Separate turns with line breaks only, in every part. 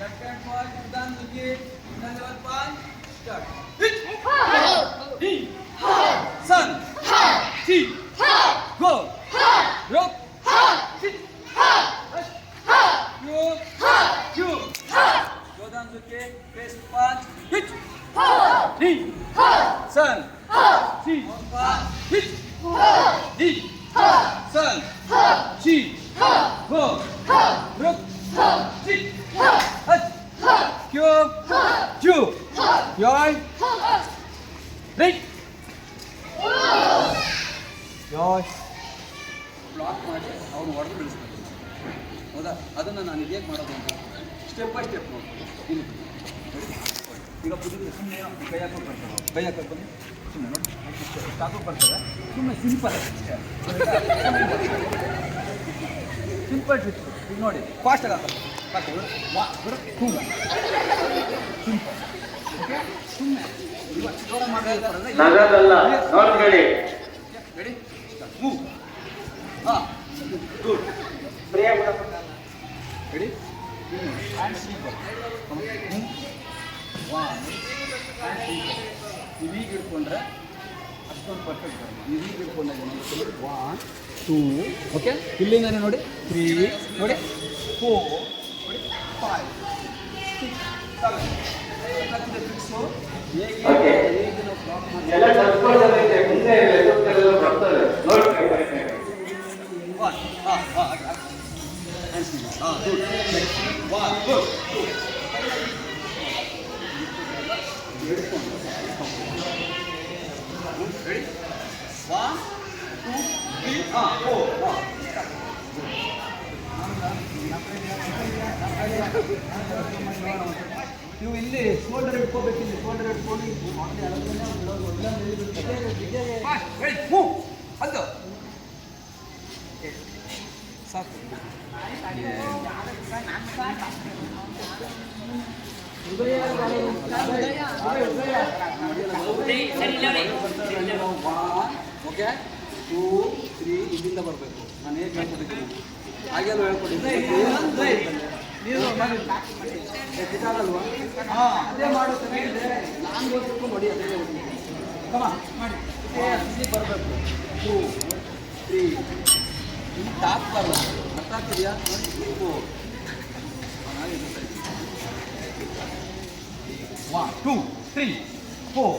Left ball योगदान दीजिए योगदान नंबर पाँच स्टार्ट हिट हा ही हा सन हा सी हा गो हा रोक हा सिट हा हा यो हा यू हा योगदान दीजिए पेस पाँच हिट हा ही हा सन हा सी पाँच हिट हा ही हा सन हा सी हा गो हा रोक हा सिट Q. Q. Rồi Right. ಯೋಯ್ ಬ್ಲಾಕ್ ಮಾಡಿ ಅವ್ನು ಹೊಡೆದು ಬೆಳೆಸ್ಬೇಕು ಹೌದಾ ಅದನ್ನು ನಾನು ಹೇಗೆ ಮಾಡೋದು ಅಂತ ಸ್ಟೆಪ್ ಬೈ ಸ್ಟೆಪ್ ನೋಡಿ ಈಗ ಬುದ್ಧಿ ಸುಮ್ಮನೆ ಕೈ ಹಾಕೋದು ಬರ್ತಾರೆ ಕೈ ಹಾಕೋದು ಬಂದು ಸುಮ್ಮನೆ ನೋಡಿ ಹಾಕೋದು ಬರ್ತಾರೆ ಸುಮ್ಮನೆ ಸಿಂಪಲ್ ಸಿಂಪಲ್ ಟ್ರಿಪ್ ಈಗ ನೋಡಿ ಫಾಸ್ಟಾಗಿ ಹಾಕೋದು ಹಾಕೋದು ವಾ ಬರೋ ಟೂ ಸಿಂಪಲ್ ಓಕೆ ಸುಮ್ಮನೆ ಇವತ್ತು ಜೋರ ಮಾಡಬೇಕಾದ್ರೆ
ನಗದಲ್ಲ ನೋಡ್ಕೊಳ್ಳಿ
ರೆಡಿ ಮೂವ್ ಹಾಂ good ready hand sleeper one hand sleeper ನೀವು ಈಗ ಹಿಡ್ಕೊಂಡ್ರೆ ಅಷ್ಟೊಂದು ಪರ್ಫೆಕ್ಟ್ ಬರುತ್ತೆ ನೀವು ಈಗ ಹಿಡ್ಕೊಂಡಾಗ ನೋಡಿ. ಒನ್ ಟೂ ಓಕೆ ಇಲ್ಲಿಂದನೇ ನೋಡಿ. ತ್ರೀ ನೋಡಿ ಫೋರ್ ನೋಡಿ ಫೈವ್ ಸಿಕ್ಸ್ ಸೆವೆನ್ ಫಿಕ್ಸು ಹೇಗೆ
Okay.
ಹೇಗೆ ನಾವು ಬ್ಲಾಕ್ ಮಾಡಿ
ಎಲ್ಲ ಕಲ್ತ್ಕೊಳ್ಳೋದೈತೆ ಮುಂದೆ ಎದುರ್ಕೆಲ್ಲ ಬರ್ತದೆ ನೋಡ್ಕೊಳ್ಳಿ
One. Ah, ah, ah. Hands me. Ah, good. One, good. Ready? One, two, three, ah, four. ನೀವು ಇಲ್ಲಿ ಶೋಲ್ಡರ್ ಇಟ್ಕೋಬೇಕು ಇಲ್ಲಿ ಶೋಲ್ಡರ್ ಇಟ್ಕೊಂಡು ಮೂವ್ ಅದು. ಸಾಕು. ಓಕೆ ಟೂ ತ್ರೀ ಇಲ್ಲಿಂದ ಬರಬೇಕು. ನಾನು ಹೇಗೆ ಹೇಳ್ಕೊಟ್ಟಿದ್ದೀನಿ? ಹಾಗೆಲ್ಲ ಹೇಳ್ಕೊಟ್ಟಿದ್ದೀನಿ ಅದೇ ಮಾಡುತ್ತೆ ನಾನು ಓದ್ಬೇಕು ನೋಡಿ ಅದೇ ಕಮ ಮಾಡಿ ಬರಬೇಕು ಟೂ ತ್ರೀ ಇಲ್ಲಿ ಟಾಪ್ ಬರಲ್ಲ ಅರ್ಥ ಒನ್ ಟೂ ತ್ರೀ ಫೋರ್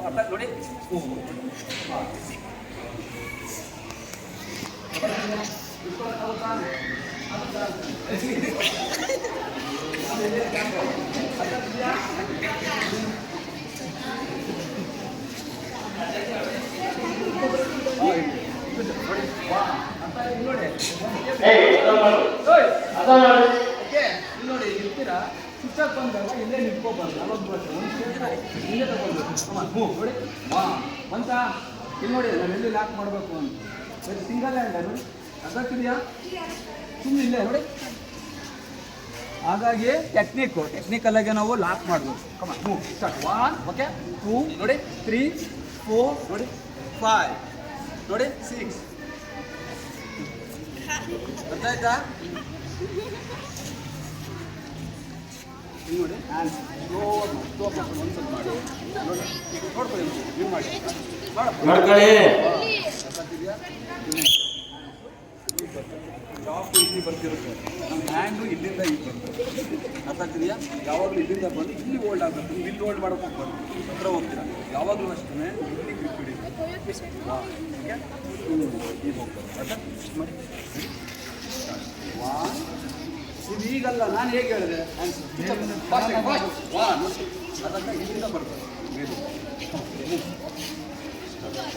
ಅರ್ಥ ನೋಡಿ ಓ ಹಾಂ
ಏಯ್ ಅದ ಮಾಡು
ಓಯ್ ಮಾಡಕ್ ಬಂದಾಗ ಇಲ್ಲೇ ನಿಂತ್ಕೋಬಾರ್ದು ಯಾವಾಗಲೂ ವರ್ಷ. ಒಂದು ಇಲ್ಲೇ ತಗೊಳ್ಬೇಕು. ಹ್ಞೂ, ನೋಡಿ. ಹಾಂ ಅಂತ ಇಲ್ಲಿ ನೋಡಿ, ನಾನು ಎಲ್ಲಿ ಲಾಕ್ ಮಾಡಬೇಕು ಅಂತ. ಸಿಂಗಲ್ ಹ್ಯಾಂಡ್ ನೋಡಿ ಅದಾಗ್ತಿದೆಯಾ ಸುಮ್ಮನೆ ಇಲ್ಲೇ, ನೋಡಿ. ಹಾಗಾಗಿ ಟೆಕ್ನಿಕ್ ಟೆಕ್ನಿಕಲ್ ಆಗಿ ನಾವು ಲಾಕ್ ಮಾಡ್ಬೋದು ಕಮ ಹ್ಞೂ ಸ್ಟಾರ್ಟ್ ಒನ್ ಓಕೆ ಟೂ ನೋಡಿ. ತ್ರೀ ಫೋರ್ ನೋಡಿ. ಫೈವ್ ನೋಡಿ. ಸಿಕ್ಸ್ ಅರ್ಥ ಇಲ್ಲಿ ನೋಡಿ. ಹ್ಯಾಂಡ್ ಸ್ಲೋ ಸ್ಲೋ ಒಂದು ಸ್ವಲ್ಪ ಮಾಡಿ. ನೋಡಿ. ನೋಡ್ಕೊಳ್ಳಿ ನೀವು ಮಾಡಿ.
ನೋಡ್ಕೊಳ್ಳಿ
ಜಾಬ್ ಇಲ್ಲಿ ಬರ್ತಿರುತ್ತೆ? ನಮ್ಮ ಹ್ಯಾಂಡು ಇಲ್ಲಿಂದ ಇಲ್ಲಿ ಬರ್ತದೆ ಅರ್ಥ ಆಗ್ತಿದೆಯಾ ಯಾವಾಗಲೂ ಇಲ್ಲಿಂದ ಬಂದು ಇಲ್ಲಿ ಹೋಲ್ಡ್ ಆಗ್ಬೇಕು. ನೀವು ಇಲ್ಲಿ ಹೋಲ್ಡ್ ಮಾಡೋಕೆ ಹೋಗ್ಬಾರ್ದು. ಹತ್ರ ಹೋಗ್ತೀರಾ? ಯಾವಾಗಲೂ ಅಷ್ಟೇ ಇಲ್ಲಿ ಗ್ರಿಪ್ ಹಿಡಿ ಈಗ ಹೋಗ್ತಾರೆ ಅರ್ಥ ಮಾಡಿ. ವಾನ್ ಇದು ಈಗಲ್ಲ ನಾನು ಹೇಗೆ ಹೇಳಿದೆ? ಇಲ್ಲಿಂದ ಬರ್ತದೆ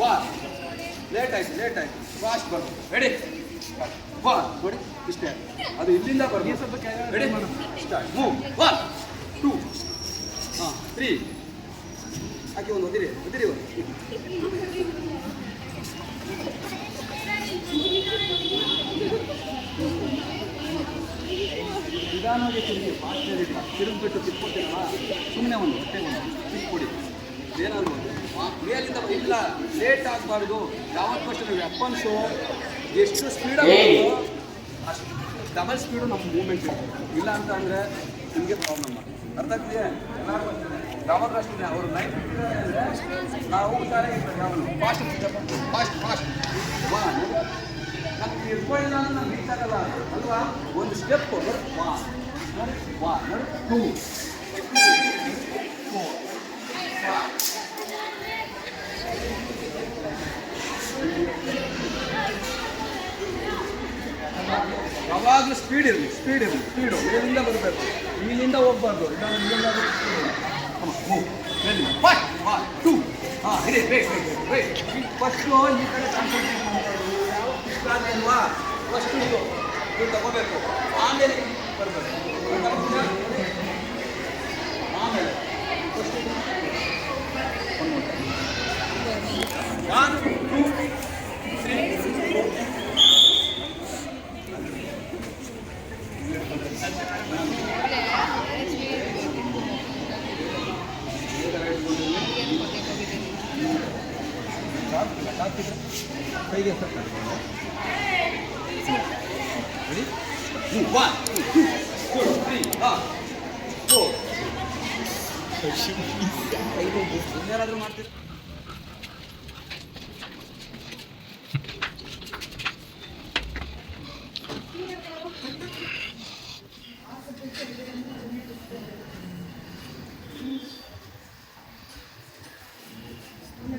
ವಾನ್ ಲೇಟ್ ಆಯ್ತು ಲೇಟ್ ಆಯ್ತು. ಫಾಸ್ಟ್ ಬರ್ತದೆ ರೆಡಿ ವಾ ನೋಡಿ ಇಷ್ಟೇ. ಅದು ಇಲ್ಲಿಂದ ಬರ್ಬೋದು ready start move one two ಹಾಂ ತ್ರೀ ಹಾಕಿ ಒಂದು ಒದಿರಿ ಒದಿರಿ ಒಂದು. ನಿಧಾನವಾಗಿ ತಿರುಗಿ ಫಾಸ್ಟ್ ಹೇಳಿಲ್ಲ ತಿರುಗಿಬಿಟ್ಟು ತಿರ್ಕೊತೀರಲ್ಲ ಸುಮ್ಮನೆ ಒಂದು ಹೊಟ್ಟೆ ಒಂದು ತಿಕ್ಕೊಡಿ ಏನಾದ್ರು ಮೇಲಿಂದ ಇಲ್ಲ ಲೇಟ್ ಆಗಬಾರ್ದು. ಯಾವತ್ತು ನೀವು ವೆಪನ್ಸು ಎಷ್ಟು ಸ್ಪೀಡಾಗಿ ಅಷ್ಟು ಡಬಲ್ ಸ್ಪೀಡು ನಮ್ಮ ಮೂವ್ಮೆಂಟ್ ಇಲ್ಲ ಅಂತ ಅಂದರೆ ನಿಮಗೆ ಪ್ರಾಬ್ಲಮ್ ಅರ್ಥ ಆಗ್ತಿದೆ. ಯಾವಾಗ ಅಷ್ಟೇ ಅವರು ನೈಟ್ ನಾವು ಫಾಸ್ಟ್ ಫಾಸ್ಟ್ ಫಾಸ್ಟ್ ನಮ್ಗೆ ಇಟ್ಕೊಳ್ಳಿಲ್ಲ ಅಂದ್ರೆ ನಮ್ಗೆ ರೀಚ್ ಆಗಲ್ಲ ಅಲ್ವಾ? ಒಂದು ಸ್ಟೆಪ್ one, one, two, ನೋಡಿ ಟೂ ಫೋರ್ ಯಾವಾಗಲೂ ಸ್ಪೀಡ್ ಇರಲಿ ಸ್ಪೀಡ್ ಇರಲಿ ಸ್ಪೀಡು ಮೇಲಿಂದ ಬರಬೇಕು ಇಲ್ಲಿಂದ ಹೋಗ್ಬಾರ್ದು ಇಲ್ಲ ಇಲ್ಲಿಂದ ಫಸ್ಟ್ ಟೂ ಹಾಂ ಇದೆ ಬೇಕು ಬೇಕು ಬೇಕು ಫಸ್ಟು ಈ ಕಡೆ ಕಾನ್ಸಂಟ್ರೇಟ್ ಮಾಡೋದು ಯಾವ ಇಷ್ಟ ಅಲ್ವಾ? ಫಸ್ಟು ಇದು ಇದು ತಗೋಬೇಕು. ಆಮೇಲೆ ಬರಬೇಕು ಆಮೇಲೆ ಫಸ್ಟ್ ಒನ್ ಟೂ ತ್ರೀ ಕೈಗೆ ರೆಡಿ One, two, two, ಹಾಂ ಫೋರ್ ಇನ್ನೇನಾದರೂ ಮಾಡ್ತೀರಿ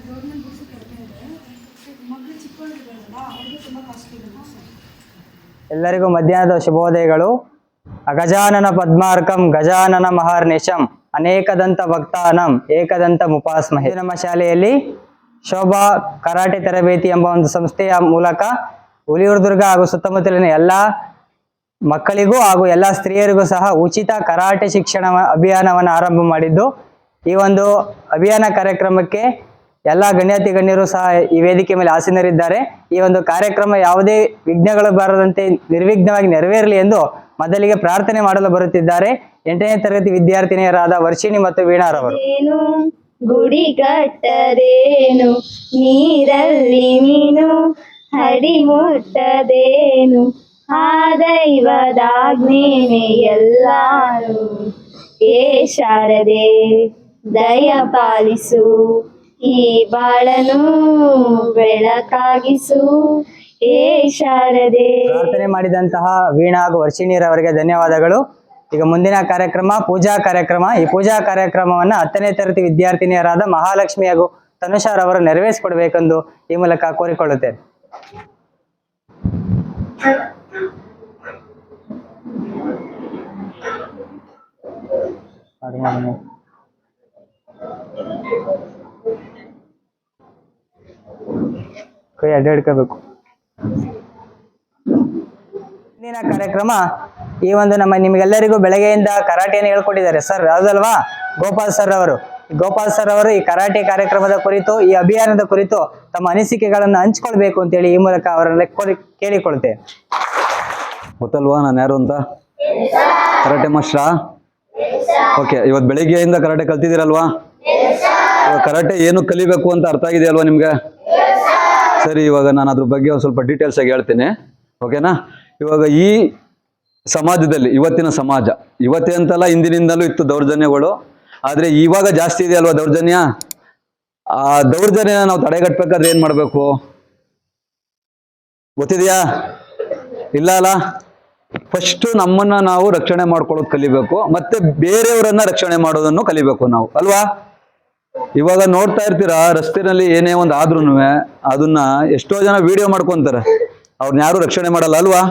ಗೌರ್ಮೆಂಟ್ ಬುಕ್ಸ್ ಕೊಡ್ತಾ ಇದೆ ಮಗಳು ಚಿಕ್ಕವಳಿದ್ದಾರಲ್ಲ ಅವ್ರಿಗೆ ತುಂಬ ಕಾಸ್ಟ್ ಇದೆ ಬುಕ್ಸ್
ಎಲ್ಲರಿಗೂ ಮಧ್ಯಾಹ್ನದ ಶುಭೋದಯಗಳು. ಅಗಜಾನನ ಪದ್ಮಾರ್ಕಂ, ಗಜಾನನ ಮಹಾರ್ನಿಶಂ, ಅನೇಕದಂತ ಭಕ್ತಾನಂ, ಏಕದಂತ ಮುಪಾಸ್ಮಹೆ. ನಮ್ಮ ಶಾಲೆಯಲ್ಲಿ ಶೋಭಾ ಕರಾಟೆ ತರಬೇತಿ ಎಂಬ ಒಂದು ಸಂಸ್ಥೆಯ ಮೂಲಕ ಹುಲಿಯೂರ್ದುರ್ಗ ಹಾಗೂ ಸುತ್ತಮುತ್ತಲಿನ ಎಲ್ಲ ಮಕ್ಕಳಿಗೂ ಹಾಗೂ ಎಲ್ಲ ಸ್ತ್ರೀಯರಿಗೂ ಸಹ ಉಚಿತ ಕರಾಟೆ ಶಿಕ್ಷಣ ಅಭಿಯಾನವನ್ನು ಆರಂಭ ಮಾಡಿದ್ದು. ಈ ಒಂದು ಅಭಿಯಾನ ಕಾರ್ಯಕ್ರಮಕ್ಕೆ ಎಲ್ಲ ಗಣ್ಯಾತಿ ಗಣ್ಯರು ಸಹ ಈ ವೇದಿಕೆ ಮೇಲೆ ಆಸೀನರಿದ್ದಾರೆ. ಈ ಒಂದು ಕಾರ್ಯಕ್ರಮ ಯಾವುದೇ ವಿಘ್ನಗಳು ಬಾರದಂತೆ ನಿರ್ವಿಘ್ನವಾಗಿ ನೆರವೇರಲಿ ಎಂದು ಮೊದಲಿಗೆ ಪ್ರಾರ್ಥನೆ ಮಾಡಲು ಬರುತ್ತಿದ್ದಾರೆ. ಎಂಟನೇ ತರಗತಿ ವಿದ್ಯಾರ್ಥಿನಿಯರಾದ ವರ್ಷಿಣಿ ಮತ್ತು ವೀಣಾರವರು
ಗುಡಿ ಕಟ್ಟರೇನು ನೀರಲ್ಲಿ ನೀನು ಹಡಿ ಮುಟ್ಟದೇನು ಆ ದೈವದಾಗ್ನೇನೆ ಎಲ್ಲಾರು ಏ ಶಾರದೆ ದಯ ಪಾಲಿಸು ಈ ಬಾಳನು ಬೆಳಕಾಗಿಸು. ಏ ಶಾರದೆ.
ಪ್ರಾರ್ಥನೆ ಮಾಡಿದಂತಹ ವೀಣಾ ಹಾಗೂ ವರ್ಷಿಣಿಯರವರಿಗೆ ಧನ್ಯವಾದಗಳು. ಈಗ ಮುಂದಿನ ಕಾರ್ಯಕ್ರಮ ಪೂಜಾ ಕಾರ್ಯಕ್ರಮ. ಈ ಪೂಜಾ ಕಾರ್ಯಕ್ರಮವನ್ನ ಹತ್ತನೇ ತರಗತಿ ವಿದ್ಯಾರ್ಥಿನಿಯರಾದ ಮಹಾಲಕ್ಷ್ಮಿ ಹಾಗೂ ತನುಷಾರ್ ಅವರು ನೆರವೇರಿಸಿಕೊಡ್ಬೇಕೆಂದು ಈ ಮೂಲಕ ಕೋರಿಕೊಳ್ಳುತ್ತೇನೆ. ಮಾಡಿ, ಮಾಡಿ, ಮಾಡಿ. ಕೈ ಅಡ್ಡ ಹಿಡ್ಕೋಬೇಕು. ಮುಂದಿನ ಕಾರ್ಯಕ್ರಮ ಈ ಒಂದು ನಮ್ಮ ನಿಮಗೆಲ್ಲರಿಗೂ ಬೆಳಗ್ಗೆಯಿಂದ ಕರಾಟೆಯನ್ನು ಹೇಳ್ಕೊಟ್ಟಿದ್ದಾರೆ. ಸರ್ ಹೌದಲ್ವಾ? ಗೋಪಾಲ್ ಸರ್ ಅವರು. ಗೋಪಾಲ್ ಸರ್ ಅವರು ಈ ಕರಾಟೆ ಕಾರ್ಯಕ್ರಮದ ಕುರಿತು ಈ ಅಭಿಯಾನದ ಕುರಿತು ತಮ್ಮ ಅನಿಸಿಕೆಗಳನ್ನು ಹಂಚ್ಕೊಳ್ಬೇಕು ಅಂತೇಳಿ ಈ ಮೂಲಕ ಅವರನ್ನು ಕೇಳಿಕೊಳ್ತೆ. ಕೇಳಿಕೊಳ್ತೇವೆ
ಗೊತ್ತಲ್ವಾ ನಾನು ಯಾರು ಅಂತ? ಕರಾಟೆ ಮಾಸ್ಟ್ರಾ? ಓಕೆ ಇವತ್ತು ಬೆಳಿಗ್ಗೆಯಿಂದ ಕರಾಟೆ ಕಲ್ತಿದ್ದೀರಲ್ವಾ? ಕರಾಟೆ ಏನು ಕಲಿಬೇಕು ಅಂತ ಅರ್ಥ ಆಗಿದೆಯಲ್ವಾ ನಿಮ್ಗೆ? ಸರಿ, ಇವಾಗ ನಾನು ಅದ್ರ ಬಗ್ಗೆ ಒಂದು ಸ್ವಲ್ಪ ಡೀಟೇಲ್ಸ್ ಆಗಿ ಹೇಳ್ತೀನಿ. ಓಕೆನಾ ಇವಾಗ ಈ ಸಮಾಜದಲ್ಲಿ, ಇವತ್ತಿನ ಸಮಾಜ, ಇವತ್ತೇ ಅಂತಲ್ಲ ಹಿಂದಿನಿಂದಲೂ ಇತ್ತು ದೌರ್ಜನ್ಯಗಳು, ಆದರೆ ಇವಾಗ ಜಾಸ್ತಿ ಇದೆ ಅಲ್ವಾ ದೌರ್ಜನ್ಯ? ಆ ದೌರ್ಜನ್ಯನ ನಾವು ತಡೆಗಟ್ಟಬೇಕಾದ್ರೆ ಏನು ಮಾಡಬೇಕು? ಗೊತ್ತಿದೆಯಾ? ಇಲ್ಲ ಅಲ್ಲ? ಫಸ್ಟ್ ನಮ್ಮನ್ನ ನಾವು ರಕ್ಷಣೆ ಮಾಡ್ಕೊಳ್ಳೋದು ಕಲಿಬೇಕು, ಮತ್ತೆ ಬೇರೆಯವರನ್ನ ರಕ್ಷಣೆ ಮಾಡೋದನ್ನು ಕಲಿಬೇಕು ನಾವು, ಅಲ್ವಾ? ಇವಾಗ ನೋಡ್ತಾ ಇರ್ತೀರಾ ರಸ್ತೆನಲ್ಲಿ ಏನೇ ಒಂದು ಆದ್ರೂ ಅದನ್ನ ಎಷ್ಟೋ ಜನ ವಿಡಿಯೋ ಮಾಡ್ಕೊಂತಾರೆ. ಅವ್ರನ್ನ ಯಾರು ರಕ್ಷಣೆ ಮಾಡಲ್ಲ ಅಲ್ವಾ?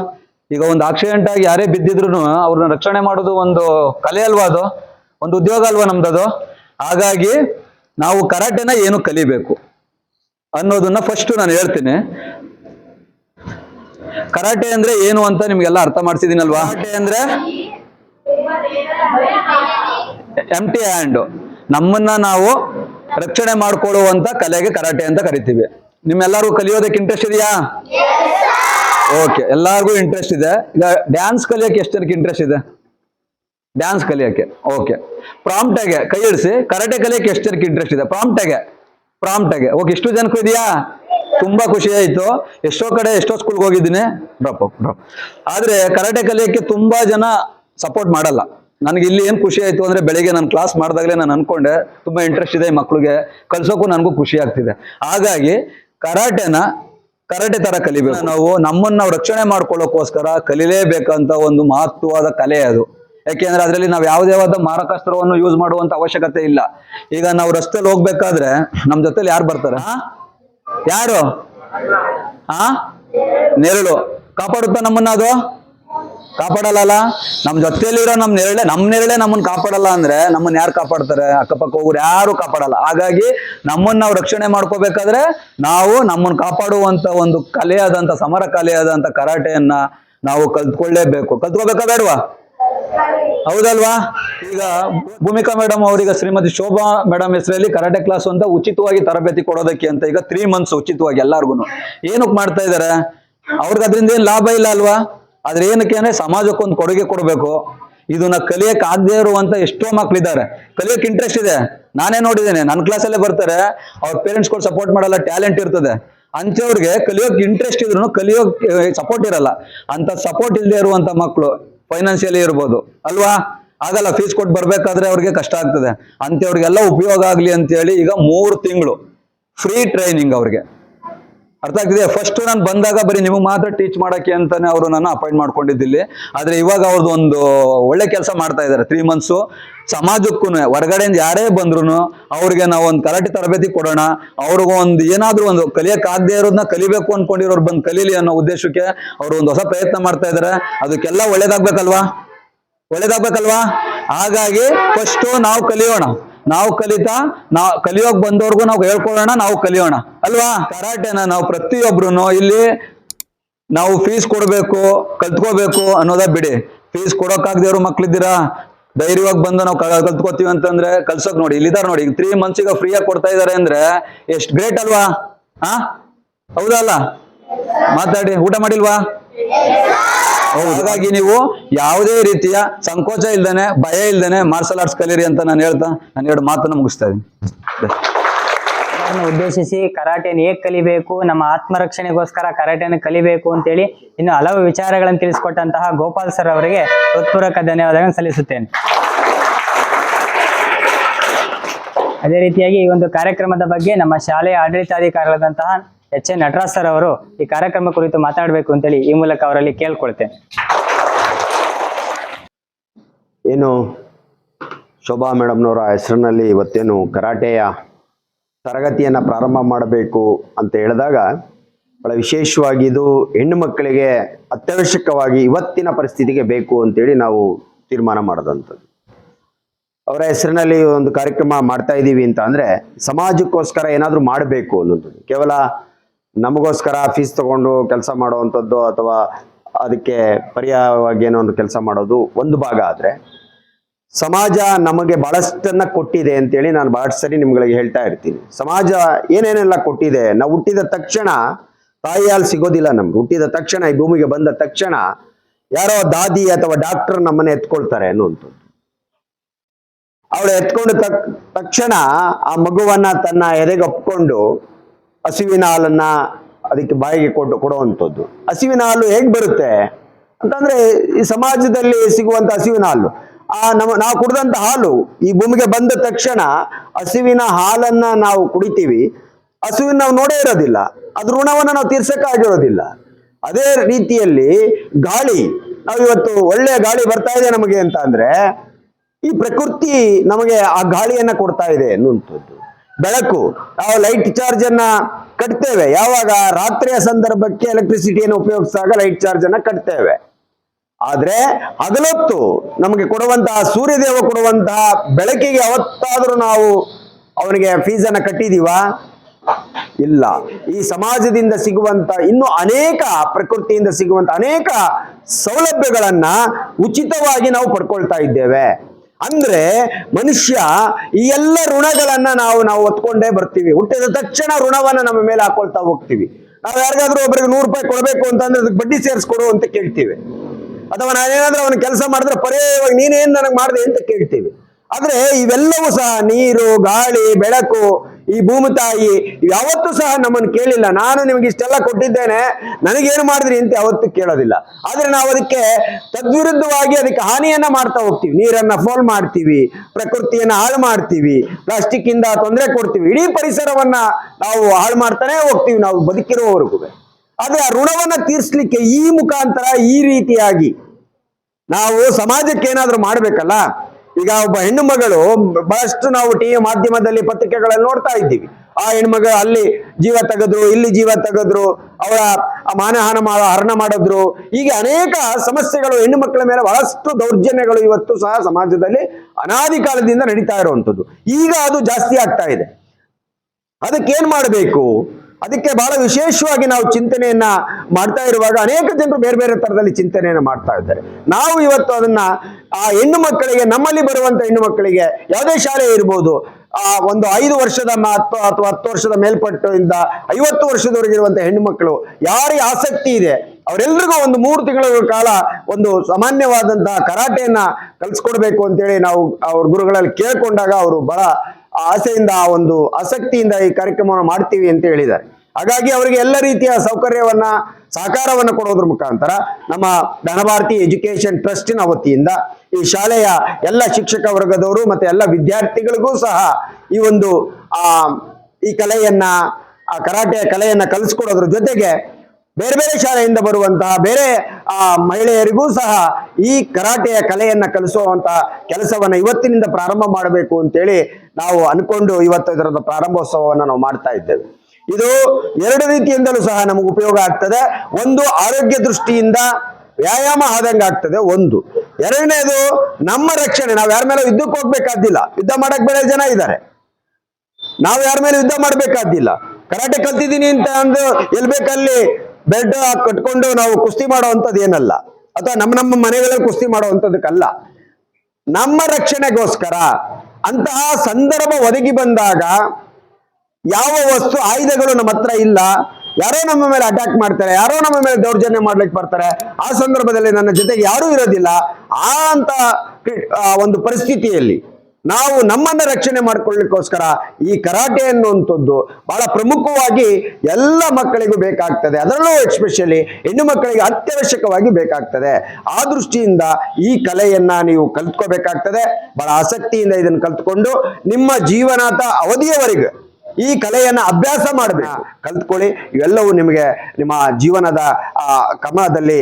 ಈಗ ಒಂದು ಆಕ್ಸಿಡೆಂಟ್ ಆಗಿ ಯಾರೇ ಬಿದ್ದಿದ್ರು ಅವ್ರನ್ನ ರಕ್ಷಣೆ ಮಾಡೋದು ಒಂದು ಕಲೆ ಅಲ್ವಾ ಅದು? ಒಂದು ಉದ್ಯೋಗ ಅಲ್ವಾ ನಮ್ದದು ಹಾಗಾಗಿ ನಾವು ಕರಾಟೆನ ಏನು ಕಲಿಬೇಕು ಅನ್ನೋದನ್ನ ಫಸ್ಟ್ ನಾನು ಹೇಳ್ತೀನಿ. ಕರಾಟೆ ಅಂದ್ರೆ ಏನು ಅಂತ ನಿಮ್ಗೆಲ್ಲ ಅರ್ಥ ಮಾಡ್ಸಿದೀನಲ್ವಾ ಕರಾಟೆ ಅಂದ್ರೆ ಎಂಟಿ ಹ್ಯಾಂಡ್ ನಮ್ಮನ್ನ ನಾವು ರಕ್ಷಣೆ ಮಾಡ್ಕೊಳ್ಳುವಂತ ಕಲೆಗೆ ಕರಾಟೆ ಅಂತ ಕರಿತೀವಿ. ನಿಮ್ಮೆಲ್ಲರಿಗೂ ಕಲಿಯೋದಕ್ಕೆ ಇಂಟ್ರೆಸ್ಟ್ ಇದೆಯಾ? ಓಕೆ ಎಲ್ಲರಿಗೂ ಇಂಟ್ರೆಸ್ಟ್ ಇದೆ. ಈಗ ಡ್ಯಾನ್ಸ್ ಕಲಿಯೋಕೆ ಎಷ್ಟು ಜನಕ್ಕೆ ಇಂಟ್ರೆಸ್ಟ್ ಇದೆ? ಡ್ಯಾನ್ಸ್ ಕಲಿಯೋಕೆ ಓಕೆ ಪ್ರಾಂಪ್ಟಾಗೆ ಕೈ ಇಳಿಸಿ. ಕರಾಟೆ ಕಲಿಯೋಕೆ ಎಷ್ಟು ಜನಕ್ಕೆ ಇಂಟ್ರೆಸ್ಟ್ ಇದೆ ಪ್ರಾಂಪ್ಟಾಗೆ ಪ್ರಾಂಪ್ಟಾಗೆ ಓಕೆ ಇಷ್ಟು ಜನಕ್ಕೂ ಇದೆಯಾ? ತುಂಬಾ ಖುಷಿ ಆಯ್ತು. ಎಷ್ಟೋ ಕಡೆ, ಎಷ್ಟೋ ಸ್ಕೂಲ್ಗೆ ಹೋಗಿದ್ದೀನಿ. ಡ್ರಾಪ್ ಡ್ರಾಪ್ ಆದ್ರೆ ಕರಾಟೆ ಕಲಿಯೋಕೆ ತುಂಬಾ ಜನ ಸಪೋರ್ಟ್ ಮಾಡಲ್ಲ. ನನಗೆ ಇಲ್ಲಿ ಏನು ಖುಷಿ ಆಯ್ತು ಅಂದ್ರೆ ಬೆಳಿಗ್ಗೆ ನಾನು ಕ್ಲಾಸ್ ಮಾಡಿದಾಗಲೇ ನಾನು ಅನ್ಕೊಂಡೆ, ತುಂಬಾ ಇಂಟ್ರೆಸ್ಟ್ ಇದೆ ಈ ಮಕ್ಳಿಗೆ ಕಲ್ಸೋಕ್ಕೂ ನನಗೂ ಖುಷಿ ಆಗ್ತಿದೆ. ಹಾಗಾಗಿ ಕರಾಟೆನ, ಕರಾಟೆ ತರ ಕಲಿಬೇಕು. ನಾವು ನಮ್ಮನ್ನ ನಾವು ರಕ್ಷಣೆ ಮಾಡ್ಕೊಳ್ಳೋಕೋಸ್ಕರ ಕಲಿಲೇಬೇಕಂತ ಒಂದು ಮಹತ್ವವಾದ ಕಲೆ ಅದು. ಯಾಕೆಂದ್ರೆ ಅದರಲ್ಲಿ ನಾವು ಯಾವುದೇ ಮಾರಕಾಸ್ತ್ರವನ್ನು ಯೂಸ್ ಮಾಡುವಂತ ಅವಶ್ಯಕತೆ ಇಲ್ಲ. ಈಗ ನಾವು ರಸ್ತೆಯಲ್ಲಿ ಹೋಗ್ಬೇಕಾದ್ರೆ ನಮ್ಮ ಜೊತೆಲಿ ಯಾರು ಬರ್ತಾರೆ? ಯಾರು? ಹಾ ನೆರಳು. ಕಾಪಾಡುತ್ತಾ ನಮ್ಮನ್ನ ಅದು? ಕಾಪಾಡಲ್ಲ ನಮ್ ಜೊತೆಲಿರೋ ನಮ್ ನೆರಳೆ ನಮ್ ನೆರಳೆ ನಮ್ಮನ್ನ ಕಾಪಾಡಲ್ಲ ಅಂದ್ರೆ ನಮ್ಮನ್ನ ಯಾರು ಕಾಪಾಡ್ತಾರೆ? ಅಕ್ಕಪಕ್ಕ ಹೋಗೋರು ಯಾರು ಕಾಪಾಡಲ್ಲ. ಹಾಗಾಗಿ ನಮ್ಮನ್ನ ನಾವು ರಕ್ಷಣೆ ಮಾಡ್ಕೋಬೇಕಾದ್ರೆ ನಾವು ನಮ್ಮನ್ನ ಕಾಪಾಡುವಂತ ಒಂದು ಕಲೆಯಾದಂತ, ಸಮರ ಕಲೆಯಾದಂತ ಕರಾಟೆಯನ್ನ ನಾವು ಕಲ್ತ್ಕೊಳ್ಳೇಬೇಕು ಕಲ್ತ್ಕೋಬೇಕಾ ಬೇಡವಾ? ಹೌದಲ್ವಾ? ಈಗ ಭೂಮಿಕಾ ಮೇಡಮ್ ಅವರಿಗೆ ಶ್ರೀಮತಿ ಶೋಭಾ ಮೇಡಮ್ ಹೆಸರಲ್ಲಿ ಕರಾಟೆ ಕ್ಲಾಸ್ ಅಂತ ಉಚಿತವಾಗಿ ತರಬೇತಿ ಕೊಡೋದಕ್ಕೆ ಅಂತ ಈಗ ತ್ರೀ ಮಂತ್ಸ್ ಉಚಿತವಾಗಿ ಎಲ್ಲಾರ್ಗು ಏನಕ್ಕೆ ಮಾಡ್ತಾ ಇದಾರೆ? ಅವ್ರಿಗೆ ಅದರಿಂದ ಏನ್ ಲಾಭ ಇಲ್ಲ ಅಲ್ವಾ? ಆದ್ರೆ ಏನಕ್ಕೆ ಅಂದ್ರೆ ಸಮಾಜಕ್ಕೊಂದು ಕೊಡುಗೆ ಕೊಡಬೇಕು. ಇದನ್ನ ಕಲಿಯಕ್ ಆಗದೆ ಇರುವಂತ ಎಷ್ಟೋ ಮಕ್ಳಿದ್ದಾರೆ ಕಲಿಯಕ್ ಇಂಟ್ರೆಸ್ಟ್ ಇದೆ. ನಾನೇ ನೋಡಿದ್ದೇನೆ. ನನ್ನ ಕ್ಲಾಸಲ್ಲೇ ಬರ್ತಾರೆ. ಅವ್ರ ಕೂಡ ಸಪೋರ್ಟ್ ಮಾಡಲ್ಲ ಟ್ಯಾಲೆಂಟ್ ಇರ್ತದೆ. ಅಂಥವ್ರಿಗೆ ಕಲಿಯೋಕ್ ಇಂಟ್ರೆಸ್ಟ್ ಇದ್ರು ಕಲಿಯೋಕ್ ಸಪೋರ್ಟ್ ಇರಲ್ಲ. ಅಂತ ಸಪೋರ್ಟ್ ಇಲ್ಲದೆ ಇರುವಂತ ಮಕ್ಕಳು ಫೈನಾನ್ಷಿಯಲಿ ಇರ್ಬೋದು. ಅಲ್ವಾ? ಆಗಲ್ಲ ಫೀಸ್ ಕೊಟ್ಟು ಬರ್ಬೇಕಾದ್ರೆ ಅವ್ರಿಗೆ ಕಷ್ಟ ಆಗ್ತದೆ. ಅಂಥವ್ರಿಗೆಲ್ಲ ಉಪಯೋಗ ಆಗ್ಲಿ ಅಂತ ಹೇಳಿ ಈಗ ಮೂರು ತಿಂಗಳು ಫ್ರೀ ಟ್ರೈನಿಂಗ್ ಅವ್ರಿಗೆ. ಅರ್ಥ ಆಗ್ತಿದೆ? ಫಸ್ಟ್ ನಾನು ಬಂದಾಗ ಬರೀ ನಿಮಗೆ ಮಾತ್ರ ಟೀಚ್ ಮಾಡಕ್ಕೆ ಅಂತಾನೆ ಅವರು ನನ್ನ ಅಪಾಯಿಂಟ್ ಮಾಡ್ಕೊಂಡಿದ್ದಿಲ್ಲಿ. ಆದ್ರೆ ಇವಾಗ ಅವ್ರದ್ದು ಒಂದು ಒಳ್ಳೆ ಕೆಲಸ ಮಾಡ್ತಾ ಇದ್ದಾರೆ ತ್ರೀ ಮಂತ್ಸು ಸಮಾಜಕ್ಕೂ ಹೊರಗಡೆಯಿಂದ ಯಾರೇ ಬಂದ್ರು ಅವ್ರಿಗೆ ನಾವು ಒಂದು ಕರಾಟೆ ತರಬೇತಿ ಕೊಡೋಣ. ಅವ್ರಿಗೂ ಒಂದು ಏನಾದ್ರೂ ಒಂದು ಕಲಿಯೋಕ್ಕಾಗದೇ ಇರೋದನ್ನ ಕಲಿಬೇಕು ಅನ್ಕೊಂಡಿರೋರು ಬಂದು ಕಲೀಲಿ ಅನ್ನೋ ಉದ್ದೇಶಕ್ಕೆ ಅವರು ಒಂದು ಹೊಸ ಪ್ರಯತ್ನ ಮಾಡ್ತಾ ಇದ್ದಾರೆ. ಅದಕ್ಕೆಲ್ಲ ಒಳ್ಳೇದಾಗ್ಬೇಕಲ್ವಾ? ಒಳ್ಳೇದಾಗ್ಬೇಕಲ್ವಾ? ಹಾಗಾಗಿ ಫಸ್ಟ್ ನಾವು ಕಲಿಯೋಣ. ನಾವು ಕಲಿತಾ, ನಾವು ಕಲಿಯೋಕ್ ಬಂದವ್ರಿಗೂ ನಾವು ಹೇಳ್ಕೊಳ್ಳೋಣ, ನಾವು ಕಲಿಯೋಣ. ಅಲ್ವಾ? ಕರಾಟೆನ ನಾವು ಪ್ರತಿಯೊಬ್ರು ಇಲ್ಲಿ ನಾವು ಫೀಸ್ ಕೊಡಬೇಕು, ಕಲ್ತ್ಕೋಬೇಕು ಅನ್ನೋದ ಬಿಡಿ. ಫೀಸ್ ಕೊಡೋಕಾಗ್ದೇವ್ರು ಮಕ್ಳಿದ್ದೀರಾ? ಧೈರ್ಯವಾಗಿ ಬಂದು ನಾವು ಕಲ್ತ್ಕೋತೀವಿ ಅಂತಂದ್ರೆ ಕಲ್ಸೋಕ್ ನೋಡಿ ಇಲ್ಲಿದಾರ ನೋಡಿ ತ್ರೀ ಮಂತ್ಸ್ ಈಗ ಫ್ರೀ ಆಗಿ ಕೊಡ್ತಾ ಇದಾರೆ ಅಂದ್ರೆ ಎಷ್ಟು ಗ್ರೇಟ್ ಅಲ್ವಾ? ಹಾ ಹೌದಲ್ಲ? ಮಾತಾಡಿ, ಊಟ ಮಾಡಿಲ್ವಾ? ಹಾಗಾಗಿ ನೀವು ಯಾವುದೇ ರೀತಿಯ ಸಂಕೋಚ ಇಲ್ದೇನೆ, ಭಯ ಇಲ್ದೇನೆ ಮಾರ್ಷಲ್ ಆರ್ಟ್ಸ್ ಕಲೀರಿ ಅಂತ ನಾನು ಹೇಳ್ತಾ, ನಾನು ಎರಡು ಮಾತನ್ನ ಮುಗಿಸ್ತಾ ಇದ್ದೀನಿ.
ಉದ್ದೇಶಿಸಿ ಕರಾಟೆಯನ್ನು ಹೇಗೆ ಕಲಿಬೇಕು, ನಮ್ಮ ಆತ್ಮರಕ್ಷಣೆಗೋಸ್ಕರ ಕರಾಟೆಯನ್ನು ಕಲಿಬೇಕು ಅಂತೇಳಿ ಇನ್ನು ಹಲವು ವಿಚಾರಗಳನ್ನು ತಿಳಿಸಿಕೊಟ್ಟಂತಹ ಗೋಪಾಲ್ ಸರ್ ಅವರಿಗೆ ಹೃತ್ಪೂರ್ವಕ ಧನ್ಯವಾದಗಳನ್ನು ಸಲ್ಲಿಸುತ್ತೇನೆ. ಅದೇ ರೀತಿಯಾಗಿ ಈ ಒಂದು ಕಾರ್ಯಕ್ರಮದ ಬಗ್ಗೆ ನಮ್ಮ ಶಾಲೆಯ ಆಡಳಿತಾಧಿಕಾರಿಗಳಾದಂತಹ ಎಚ್ ಎನ್ ನಟರಾಜ್ ಸರ್ ಅವರು ಈ ಕಾರ್ಯಕ್ರಮ ಕುರಿತು ಮಾತಾಡಬೇಕು ಅಂತೇಳಿ ಈ ಮೂಲಕ ಅವರಲ್ಲಿ ಕೇಳ್ಕೊಳ್ತೇನೆ.
ಏನು ಶೋಭಾ ಮೇಡಮ್ನವರ ಹೆಸರಿನಲ್ಲಿ ಇವತ್ತೇನು ಕರಾಟೆಯ ತರಗತಿಯನ್ನು ಪ್ರಾರಂಭ ಮಾಡಬೇಕು ಅಂತ ಹೇಳಿದಾಗ ಬಹಳ ವಿಶೇಷವಾಗಿ ಇದು ಹೆಣ್ಣು ಮಕ್ಕಳಿಗೆ ಅತ್ಯವಶ್ಯಕವಾಗಿ ಇವತ್ತಿನ ಪರಿಸ್ಥಿತಿಗೆ ಬೇಕು ಅಂತೇಳಿ ನಾವು ತೀರ್ಮಾನ ಮಾಡಿದಂಥದ್ದು. ಅವರ ಹೆಸರಿನಲ್ಲಿ ಒಂದು ಕಾರ್ಯಕ್ರಮ ಮಾಡ್ತಾ ಇದ್ದೀವಿ ಅಂತ ಅಂದರೆ ಸಮಾಜಕ್ಕೋಸ್ಕರ ಏನಾದರೂ ಮಾಡಬೇಕು ಅನ್ನೋದು. ಕೇವಲ ನಮಗೋಸ್ಕರ ಫೀಸ್ ತಗೊಂಡು ಕೆಲಸ ಮಾಡುವಂಥದ್ದು ಅಥವಾ ಅದಕ್ಕೆ ಪರ್ಯಾಯವಾಗಿ ಏನೋ ಒಂದು ಕೆಲಸ ಮಾಡೋದು ಒಂದು ಭಾಗ ಆದರೆ, ಸಮಾಜ ನಮಗೆ ಬಹಳಷ್ಟನ್ನ ಕೊಟ್ಟಿದೆ ಅಂತೇಳಿ ನಾನು ಬಹಳಷ್ಟು ಸರಿ ನಿಮ್ಗಳಿಗೆ ಹೇಳ್ತಾ ಇರ್ತೀನಿ. ಸಮಾಜ ಏನೇನೆಲ್ಲ ಕೊಟ್ಟಿದೆ, ನಾವು ಹುಟ್ಟಿದ ತಕ್ಷಣ ತಾಯಿ ಹಾಲು ಸಿಗೋದಿಲ್ಲ ನಮ್ಗೆ. ಹುಟ್ಟಿದ ತಕ್ಷಣ ಈ ಭೂಮಿಗೆ ಬಂದ ತಕ್ಷಣ ಯಾರೋ ದಾದಿ ಅಥವಾ ಡಾಕ್ಟರ್ ನಮ್ಮನ್ನ ಎತ್ಕೊಳ್ತಾರೆ ಅನ್ನುವಂಥದ್ದು. ಅವಳು ಎತ್ಕೊಂಡ ತಕ್, ತಕ್ಷಣ ಆ ಮಗುವನ್ನ ತನ್ನ ಎದೆಗೆ ಒಪ್ಕೊಂಡು ಹಸುವಿನ ಹಾಲನ್ನ ಅದಕ್ಕೆ ಬಾಯಿಗೆ ಕೊಟ್ಟು ಕೊಡುವಂಥದ್ದು. ಹಸಿವಿನ ಹಾಲು ಹೇಗೆ ಬರುತ್ತೆ? ಅಂತಂದ್ರೆ ಈ ಸಮಾಜದಲ್ಲಿ ಸಿಗುವಂತ ಹಸಿವಿನ ಹಾಲು. ಆ ನಮ್ಮ ನಾವು ಕುಡಿದಂತ ಹಾಲು ಈ ಭೂಮಿಗೆ ಬಂದ ತಕ್ಷಣ ಹಸಿವಿನ ಹಾಲನ್ನ ನಾವು ಕುಡಿತೀವಿ. ಹಸುವಿನ ನಾವು ನೋಡೇ ಇರೋದಿಲ್ಲ. ಅದ್ರ ಋಣವನ್ನು ನಾವು ತೀರ್ಸಕ್ಕಾಗಿರೋದಿಲ್ಲ ಅದೇ ರೀತಿಯಲ್ಲಿ ಗಾಳಿ, ನಾವು ಇವತ್ತು ಒಳ್ಳೆಯ ಗಾಳಿ ಬರ್ತಾ ಇದೆ ನಮಗೆ ಅಂತ ಅಂದ್ರೆ ಈ ಪ್ರಕೃತಿ ನಮಗೆ ಆ ಗಾಳಿಯನ್ನ ಕೊಡ್ತಾ ಇದೆ ಅನ್ನುವಂಥದ್ದು. ಬೆಳಕು. ನಾವು ಲೈಟ್ ಚಾರ್ಜ್ ಅನ್ನ ಕಟ್ತೇವೆ. ಯಾವಾಗ? ರಾತ್ರಿಯ ಸಂದರ್ಭಕ್ಕೆ ಎಲೆಕ್ಟ್ರಿಸಿಟಿಯನ್ನು ಉಪಯೋಗಿಸಿದಾಗ ಲೈಟ್ ಚಾರ್ಜ್ ಅನ್ನ ಕಟ್ತೇವೆ. ಆದ್ರೆ ಹಗಲೊತ್ತು ನಮಗೆ ಕೊಡುವಂತಹ ಸೂರ್ಯದೇವ ಕೊಡುವಂತಹ ಬೆಳಕಿಗೆ ಯಾವತ್ತಾದ್ರೂ ನಾವು ಅವನಿಗೆ ಫೀಸನ್ನ ಕಟ್ಟಿದೀವಾ? ಇಲ್ಲ. ಈ ಸಮಾಜದಿಂದ ಸಿಗುವಂತ ಇನ್ನು ಅನೇಕ, ಪ್ರಕೃತಿಯಿಂದ ಸಿಗುವಂತ ಅನೇಕ ಸೌಲಭ್ಯಗಳನ್ನ ಉಚಿತವಾಗಿ ನಾವು ಪಡ್ಕೊಳ್ತಾ ಇದ್ದೇವೆ. ಅಂದ್ರೆ ಮನುಷ್ಯ ಈ ಎಲ್ಲ ಋಣಗಳನ್ನ ನಾವು ನಾವು ಒತ್ಕೊಂಡೇ ಬರ್ತೀವಿ. ಹುಟ್ಟಿದ ತಕ್ಷಣ ಋಣವನ್ನ ನಮ್ಮ ಮೇಲೆ ಹಾಕೊಳ್ತಾ ಹೋಗ್ತೀವಿ. ನಾವು ಯಾರಿಗಾದ್ರೂ ಒಬ್ಬರಿಗೆ ನೂರು ರೂಪಾಯಿ ಕೊಡಬೇಕು ಅಂತಂದ್ರೆ ಅದಕ್ಕೆ ಬಡ್ಡಿ ಸೇರಿಸ್ಕೊಡು ಅಂತ ಕೇಳ್ತೀವಿ. ಅಥವಾ ನಾನೇನಾದ್ರೂ ಅವನ ಕೆಲಸ ಮಾಡಿದ್ರೆ ಪರ್ಯಾಯವಾಗಿ ನೀನೇನ್ ನನಗೆ ಮಾಡಿದೆ ಅಂತ ಕೇಳ್ತೀವಿ. ಆದ್ರೆ ಇವೆಲ್ಲವೂ ಸಹ ನೀರು, ಗಾಳಿ, ಬೆಳಕು ಈ ಭೂಮಿ ತಾಯಿ, ಯಾವತ್ತೂ ಸಹ ನಮ್ಮನ್ನು ಕೇಳಿಲ್ಲ. ನಾನು ನಿಮ್ಗೆ ಇಷ್ಟೆಲ್ಲ ಕೊಟ್ಟಿದ್ದೇನೆ. ನನಗೇನು ಮಾಡಿದ್ರಿ ಅಂತ ಯಾವತ್ತು ಕೇಳೋದಿಲ್ಲ. ಆದ್ರೆ ನಾವು ಅದಕ್ಕೆ ತದ್ವಿರುದ್ಧವಾಗಿ ಅದಕ್ಕೆ ಹಾನಿಯನ್ನ ಮಾಡ್ತಾ ಹೋಗ್ತೀವಿ. ನೀರನ್ನ ಫೋಲ್ ಮಾಡ್ತೀವಿ, ಪ್ರಕೃತಿಯನ್ನ ಹಾಳು ಮಾಡ್ತೀವಿ ಪ್ಲಾಸ್ಟಿಕ್ ಇಂದ ತೊಂದರೆ ಕೊಡ್ತೀವಿ. ಇಡೀ ಪರಿಸರವನ್ನ ನಾವು ಹಾಳು ಮಾಡ್ತಾನೆ ಹೋಗ್ತೀವಿ ನಾವು ಬದುಕಿರುವವರೆಗೂ ಆದ್ರೆ ಆ ಋಣವನ್ನ ತೀರ್ಸ್ಲಿಕ್ಕೆ ಈ ಮುಖಾಂತರ ಈ ರೀತಿಯಾಗಿ ನಾವು ಸಮಾಜಕ್ಕೆ ಏನಾದ್ರೂ ಮಾಡ್ಬೇಕಲ್ಲ? ಈಗ ಒಬ್ಬ ಹೆಣ್ಣು ಮಗಳು ಬಹಳಷ್ಟು ನಾವು ಟಿವಿ ಮಾಧ್ಯಮದಲ್ಲಿ ಪತ್ರಿಕೆಗಳಲ್ಲಿ ನೋಡ್ತಾ ಇದ್ದೀವಿ. ಆ ಹೆಣ್ಮಗಳು ಅಲ್ಲಿ ಜೀವ ತೆಗೆದ್ರು, ಇಲ್ಲಿ ಜೀವ ತೆಗೆದ್ರು, ಅವಳ ಮಾನಹಾನ ಮಾಡ, ಹರಣ ಮಾಡಿದ್ರು. ಹೀಗೆ ಅನೇಕ ಸಮಸ್ಯೆಗಳು ಹೆಣ್ಣು ಮಕ್ಕಳ ಮೇಲೆ ಬಹಳಷ್ಟು ದೌರ್ಜನ್ಯಗಳು ಇವತ್ತು ಸಹ ಸಮಾಜದಲ್ಲಿ ಅನಾದಿ ಕಾಲದಿಂದ ನಡೀತಾ ಇರುವಂಥದ್ದು. ಈಗ ಅದು ಜಾಸ್ತಿ ಆಗ್ತಾ ಇದೆ. ಅದಕ್ಕೆ ಏನ್ ಮಾಡಬೇಕು? ಅದಕ್ಕೆ ಬಹಳ ವಿಶೇಷವಾಗಿ ನಾವು ಚಿಂತನೆಯನ್ನ ಮಾಡ್ತಾ ಇರುವಾಗ ಅನೇಕ ಜನರು ಬೇರೆ ಬೇರೆ ತರದಲ್ಲಿ ಚಿಂತನೆಯನ್ನ ಮಾಡ್ತಾ ಇದ್ದಾರೆ. ನಾವು ಇವತ್ತು ಅದನ್ನ, ಆ ಹೆಣ್ಣು ಮಕ್ಕಳಿಗೆ, ನಮ್ಮಲ್ಲಿ ಬರುವಂತ ಹೆಣ್ಣು ಮಕ್ಕಳಿಗೆ ಯಾವುದೇ ಶಾಲೆ ಇರ್ಬೋದು, ಆ ಒಂದು ಐದು ವರ್ಷದ ಅಥವಾ ಹತ್ತು ವರ್ಷದ ಮೇಲ್ಪಟ್ಟಿಂದ ಐವತ್ತು ವರ್ಷದವರೆಗೆ ಇರುವಂತ ಹೆಣ್ಣು ಮಕ್ಕಳು ಯಾರಿಗೆ ಆಸಕ್ತಿ ಇದೆ ಅವರೆಲ್ಲರಿಗೂ ಒಂದು ಮೂರು ತಿಂಗಳ ಕಾಲ ಒಂದು ಸಾಮಾನ್ಯವಾದಂತಹ ಕರಾಟೆಯನ್ನ ಕಲಿಸ್ಕೊಡ್ಬೇಕು ಅಂತೇಳಿ ನಾವು ಅವ್ರ ಗುರುಗಳಲ್ಲಿ ಕೇಳ್ಕೊಂಡಾಗ ಅವರು ಬಹಳ ಆಸೆಯಿಂದ, ಆ ಒಂದು ಆಸಕ್ತಿಯಿಂದ ಈ ಕಾರ್ಯಕ್ರಮವನ್ನು ಮಾಡ್ತೀವಿ ಅಂತ ಹೇಳಿದ್ದಾರೆ. ಹಾಗಾಗಿ ಅವರಿಗೆ ಎಲ್ಲ ರೀತಿಯ ಸೌಕರ್ಯವನ್ನ, ಸಹಕಾರವನ್ನು ಕೊಡೋದ್ರ ಮುಖಾಂತರ ನಮ್ಮ ಧನಭಾರತಿ ಎಜುಕೇಶನ್ ಟ್ರಸ್ಟಿನ ವತಿಯಿಂದ ಈ ಶಾಲೆಯ ಎಲ್ಲ ಶಿಕ್ಷಕ ವರ್ಗದವರು ಮತ್ತೆ ಎಲ್ಲ ವಿದ್ಯಾರ್ಥಿಗಳಿಗೂ ಸಹ ಈ ಒಂದು, ಆ, ಈ ಕಲೆಯನ್ನ, ಆ ಕರಾಟೆಯ ಕಲೆಯನ್ನ ಕಲಿಸ್ಕೊಡೋದ್ರ ಜೊತೆಗೆ ಬೇರೆ ಬೇರೆ ಶಾಲೆಯಿಂದ ಬರುವಂತಹ, ಬೇರೆ, ಆ, ಮಹಿಳೆಯರಿಗೂ ಸಹ ಈ ಕರಾಟೆಯ ಕಲೆಯನ್ನ ಕಲಿಸುವಂತಹ ಕೆಲಸವನ್ನ ಇವತ್ತಿನಿಂದ ಪ್ರಾರಂಭ ಮಾಡಬೇಕು ಅಂತೇಳಿ ನಾವು ಅನ್ಕೊಂಡು ಇವತ್ತು ಇದರದ ಪ್ರಾರಂಭೋತ್ಸವವನ್ನು ನಾವು ಮಾಡ್ತಾ ಇದ್ದೇವೆ. ಇದು ಎರಡು ರೀತಿಯಿಂದಲೂ ಸಹ ನಮಗೆ ಉಪಯೋಗ ಆಗ್ತದೆ. ಒಂದು ಆರೋಗ್ಯ ದೃಷ್ಟಿಯಿಂದ ವ್ಯಾಯಾಮ ಆದಂಗೆ ಆಗ್ತದೆ, ಒಂದು. ಎರಡನೇದು ನಮ್ಮ ರಕ್ಷಣೆ, ನಾವು ಯಾರ ಮೇಲೆ ಯುದ್ಧಕ್ಕೆ ಹೋಗ್ಬೇಕಾದಿಲ್ಲ. ಯುದ್ಧ ಮಾಡಕ್ ಬೇರೆ ಜನ ಇದ್ದಾರೆ ನಾವು ಯಾರ ಮೇಲೆ ಯುದ್ಧ ಮಾಡ್ಬೇಕಾದಿಲ್ಲ. ಕರಾಟೆ ಕಲ್ತಿದ್ದೀನಿ ಅಂತ ಅಂದು ಎಲ್ ಬೇಕಲ್ಲಿ ಬೆಡ್ ಕಟ್ಕೊಂಡು ನಾವು ಕುಸ್ತಿ ಮಾಡುವಂಥದ್ದು ಏನಲ್ಲ. ಅಥವಾ ನಮ್ಮ ನಮ್ಮ ಮನೆಗಳಲ್ಲಿ ಕುಸ್ತಿ ಮಾಡುವಂಥದ್ದಕ್ಕಲ್ಲ. ನಮ್ಮ ರಕ್ಷಣೆಗೋಸ್ಕರ ಅಂತಹ ಸಂದರ್ಭ ಒದಗಿ ಬಂದಾಗ ಯಾವ ವಸ್ತು ಆಯುಧಗಳು ನಮ್ಮ ಹತ್ರ ಇಲ್ಲ, ಯಾರೋ ನಮ್ಮ ಮೇಲೆ ಅಟ್ಯಾಕ್ ಮಾಡ್ತಾರೆ, ಯಾರೋ ನಮ್ಮ ಮೇಲೆ ದೌರ್ಜನ್ಯ ಮಾಡ್ಲಿಕ್ಕೆ ಬರ್ತಾರೆ, ಆ ಸಂದರ್ಭದಲ್ಲಿ ನನ್ನ ಜೊತೆಗೆ ಯಾರೂ ಇರೋದಿಲ್ಲ, ಆ ಅಂತ ಒಂದು ಪರಿಸ್ಥಿತಿಯಲ್ಲಿ ನಾವು ನಮ್ಮನ್ನ ರಕ್ಷಣೆ ಮಾಡ್ಕೊಳ್ಳಿಕ್ಕೋಸ್ಕರ ಈ ಕರಾಟೆ ಅನ್ನುವಂಥದ್ದು ಬಹಳ ಪ್ರಮುಖವಾಗಿ ಎಲ್ಲ ಮಕ್ಕಳಿಗೂ ಬೇಕಾಗ್ತದೆ. ಅದರಲ್ಲೂ ಎಸ್ಪೆಷಲಿ ಹೆಣ್ಣು ಮಕ್ಕಳಿಗೆ ಅತ್ಯವಶ್ಯಕವಾಗಿ ಬೇಕಾಗ್ತದೆ. ಆ ದೃಷ್ಟಿಯಿಂದ ಈ ಕಲೆಯನ್ನ ನೀವು ಕಲ್ತ್ಕೋಬೇಕಾಗ್ತದೆ. ಬಹಳ ಆಸಕ್ತಿಯಿಂದ ಇದನ್ನು ಕಲ್ತ್ಕೊಂಡು ನಿಮ್ಮ ಜೀವನಾತ ಅವಧಿಯವರೆಗೆ ಈ ಕಲೆಯನ್ನ ಅಭ್ಯಾಸ ಮಾಡಬೇಕು. ಕಲ್ತ್ಕೊಳ್ಳಿ. ಇವೆಲ್ಲವೂ ನಿಮಗೆ ನಿಮ್ಮ ಜೀವನದ ಕ್ರಮದಲ್ಲಿ